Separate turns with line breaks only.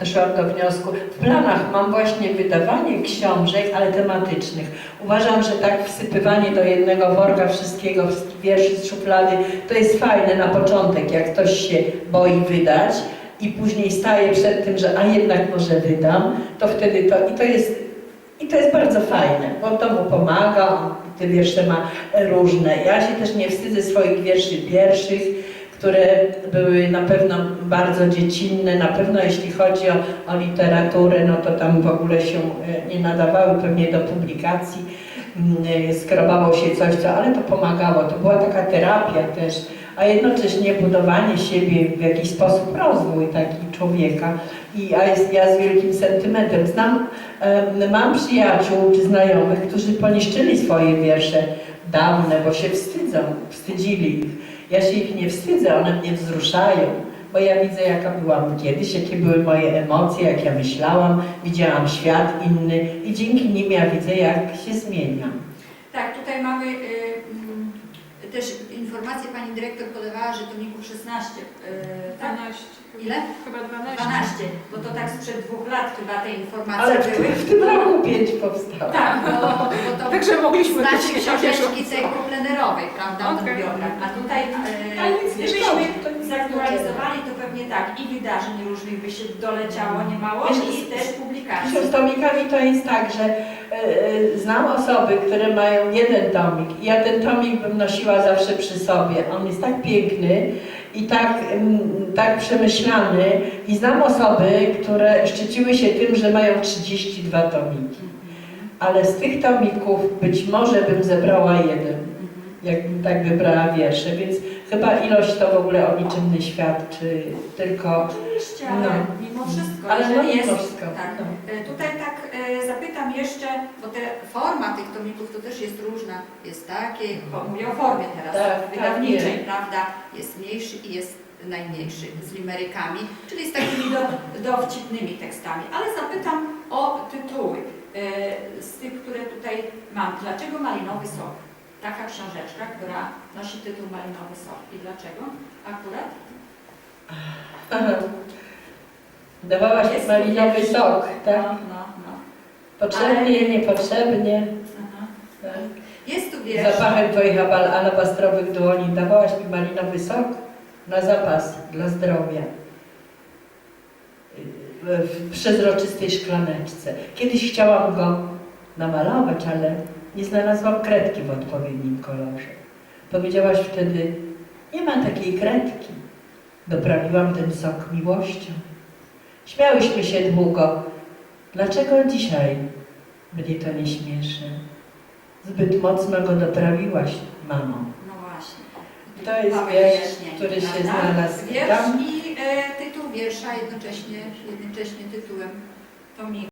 doszłam do wniosku. W planach mam właśnie wydawanie książek, ale tematycznych. Uważam, że tak wsypywanie do jednego worka wszystkiego, wierszy z szuflady, to jest fajne na początek, jak ktoś się boi wydać i później staje przed tym, że a jednak może wydam, to wtedy to i to jest i to jest bardzo fajne, bo to mu pomaga, te wiersze ma różne. Ja się też nie wstydzę swoich wierszy pierwszych, które były na pewno bardzo dziecinne, na pewno jeśli chodzi o, o literaturę, no to tam w ogóle się e, nie nadawały pewnie do publikacji, Mm, e, skrobało się coś, co, ale to pomagało, to była taka terapia też, a jednocześnie budowanie siebie w jakiś sposób, rozwój taki człowieka. I ja, ja z wielkim sentymentem znam, mam przyjaciół czy znajomych, którzy poniszczyli swoje wiersze dawne, bo się wstydzą, wstydzili ich. Ja się ich nie wstydzę, one mnie wzruszają, bo ja widzę jaka byłam kiedyś, jakie były moje emocje, jak ja myślałam, widziałam świat inny i dzięki nim ja widzę, jak się zmieniam.
Tak, tutaj mamy y, mm, też informację, pani dyrektor podawała, że to Miku 16. Y, tak?
12.
Ile?
Chyba 12.
12, bo to tak sprzed dwóch lat chyba te informacje
Ale w
były.
tym, w tym roku pięć powstało.
Tak, bo, bo to
Także mogliśmy
znaczy
być
książeczki cyklu plenerowej, prawda, biograf. A tutaj e, gdybyśmy zaktualizowali, to pewnie tak, i wydarzeń różnych by się doleciało niemało, i też publikacji.
Z tomikami to jest tak, że e, e, znam osoby, które mają jeden tomik ja ten tomik bym nosiła zawsze przy sobie. On jest tak piękny i tak, mm, tak przemyślany i znam osoby, które szczyciły się tym, że mają 32 tomiki. Ale z tych tomików być może bym zebrała jeden, jakbym tak wybrała wiersze, więc chyba ilość to w ogóle o niczym nie świadczy, tylko
Oczywiście, ale
No.
mimo wszystko,
Ale no mimo
jest,
wszystko,
tak.
no.
E, Tutaj tak e, zapytam jeszcze, bo te forma tych tomików to też jest różna. Jest takie, bo mówię o formie teraz,
Tak, tak,
wydawniczej,
wiem.
prawda? Jest mniejszy i jest najmniejszy z limerykami, czyli z takimi do, dowcipnymi tekstami. Ale zapytam o tytuły z tych, które tutaj mam. Dlaczego Malinowy Sok? Taka książeczka, która nosi tytuł Malinowy Sok. I dlaczego akurat?
Dawałaś malinowy sok, tak?
No, no, no.
Potrzebnie, niepotrzebnie.
Aha.
Tak.
Jest tu wiersz.
Zapachem twoich alabastrowych dłoni dawałaś mi malinowy sok na zapas dla zdrowia. W, przezroczystej szklaneczce. Kiedyś chciałam go namalować, ale nie znalazłam kredki w odpowiednim kolorze. Powiedziałaś wtedy, nie ma takiej kredki. Doprawiłam ten sok miłością. Śmiałyśmy się długo. Dlaczego dzisiaj mnie to nie śmieszy? Zbyt mocno go doprawiłaś, mamo.
No właśnie.
To jest wiersz, który się znalazł tam.
Wiersza jednocześnie, jednocześnie tytułem tomiku.